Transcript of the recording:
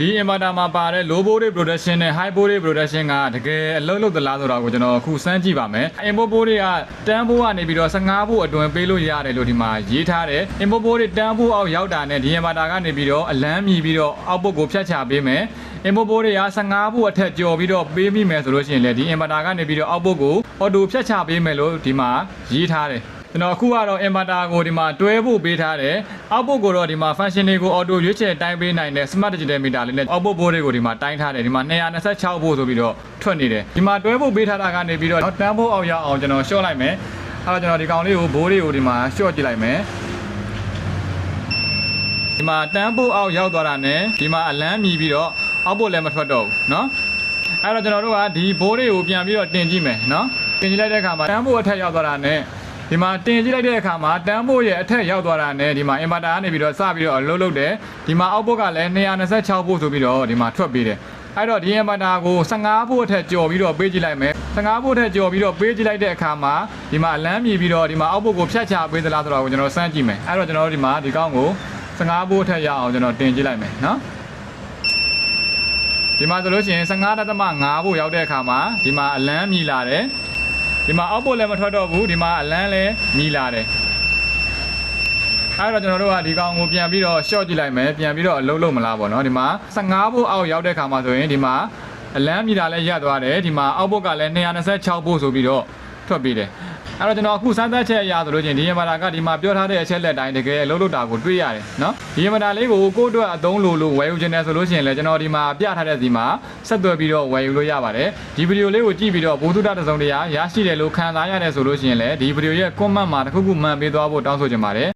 ဒီ inverter မှာပါတဲ့ low voltage protection နဲ့ high voltage protection ကတကယ်အလုံးလုံးသလားဆိုတော့ကိုကျွန်တော်အခုစမ်းကြည့်ပါမယ် input voltage ကတန်းဖို့ကနေပြီးတော့15ဖို့အတွင်းပေးလို့ရတယ်လို့ဒီမှာရေးထားတယ် input voltage တန်းဖို့အောက်ရောက်တာနဲ့ဒီ inverter ကနေပြီးတော့အလန်းမြည်ပြီးတော့ output ကိုဖြတ်ချပေးမယ် input voltage က15ဖို့အထက်ကျော်ပြီးတော့ပေးမိမယ်ဆိုလို့ရှိရင်လေဒီ inverter ကနေပြီးတော့ output ကို auto ဖြတ်ချပေးမယ်လို့ဒီမှာရေးထားတယ် ကျွန်တော်အခုကတော့ inverter ကိုဒီမှာတွဲဖို့ပေးထားတယ်။ output ကိုတော့ဒီမှာ function တွေကို auto ရွေးချယ်တိုင်းပေးနိုင်တဲ့ smart digital meter လေးနဲ့ output board တွေကိုဒီမှာတိုင်းထားတယ်။ဒီမှာ226ဖို့ဆိုပြီးတော့ထွက်နေတယ်။ဒီမှာတွဲဖို့ပေးထားတာကနေပြီးတော့တန်းဖို့အောင်ရအောင်ကျွန်တော်ရှော့လိုက်မယ်။အဲ့တော့ကျွန်တော်ဒီကောင်လေးကိုဘိုးလေးကိုဒီမှာရှော့ကြည့်လိုက်မယ်။ဒီမှာတန်းဖို့အောင်ရောက်သွားတာနဲ့ဒီမှာအလန်းမြည်ပြီးတော့ output လည်းမထွက်တော့ဘူးเนาะ။အဲ့တော့ကျွန်တော်တို့ကဒီဘိုးလေးကိုပြန်ပြီးတော့တင်ကြည့်မယ်เนาะ။တင်ကြည့်လိုက်တဲ့အခါမှာတန်းဖို့အထက်ရောက်သွားတာနဲ့ ဒီမှာတင်ကြည့်လိုက်တဲ့အခါမှာတန်းဖို့ရဲ့အထက်ရောက်သွားတာနဲ့ဒီမှာ inverter ကနေပြီးတော့စပြီးတော့အလုပ်လုပ်တယ်ဒီမှာ output ကလည်း226ဖို့ဆိုပြီးတော့ဒီမှာထွက်ပေးတယ်အဲ့တော့ဒီ inverter ကို15ဖို့အထက်ကျော်ပြီးတော့ပေးကြည့်လိုက်မယ်15ဖို့အထက်ကျော်ပြီးတော့ပေးကြည့်လိုက်တဲ့အခါမှာဒီမှာအလန်းမြည်ပြီးတော့ဒီမှာ output ကိုဖြတ်ချပေးသလားဆိုတော့ကိုကျွန်တော်စမ်းကြည့်မယ်အဲ့တော့ကျွန်တော်တို့ဒီမှာဒီကောင်းကို15ဖို့အထက်ရအောင်ကျွန်တော်တင်ကြည့်လိုက်မယ်နော်ဒီမှာဆိုလို့ရှိရင်15.5ဖို့ရောက်တဲ့အခါမှာဒီမှာအလန်းမြည်လာတယ် ဒီမှာ output လည်းမထွက်တော့ဘူးဒီမှာအလန်းလည်းမြည်လာတယ်အဲ့တော့ကျွန်တော်တို့ကဒီကောင်ကိုပြန်ပြီးတော့ short ကြည့်လိုက်မယ်ပြန်ပြီးတော့အလုံးလုံးမလားပေါ့နော်ဒီမှာ15ဘို့အောက်ရောက်တဲ့ခါမှာဆိုရင်ဒီမှာအလန်းမြည်တာလည်းရပ်သွားတယ်ဒီမှာ output ကလည်း226ဘို့ဆိုပြီးတော့ ထွက်ပြီးတယ်အဲ့တော့ကျွန်တော်အခုစမ်းသပ်ချက်အရာဆိုလို့ချင်းဒီယမတာကဒီမှာပြောထားတဲ့အချက်လက်တိုင်းတကယ်အလုံးလုံးတာကိုတွေ့ရတယ်နော်ဒီယမတာလေးကိုကိုယ့်အတွက်အသုံးလို့လို့ဝယ်ယူခြင်းနဲ့ဆိုလို့ရှိရင်လည်းကျွန်တော်ဒီမှာပြထားတဲ့ဒီမှာဆက်သွယ်ပြီးတော့ဝယ်ယူလို့ရပါတယ်ဒီဗီဒီယိုလေးကိုကြည့်ပြီးတော့ဘုသူတ္တတစ်စုံတရာရရှိတယ်လို့ခံစားရတယ်ဆိုလို့ရှိရင်လည်းဒီဗီဒီယိုရဲ့ comment မှာတစ်ခုခုမှန်ပေးသွားဖို့တောင်းဆိုချင်ပါတယ်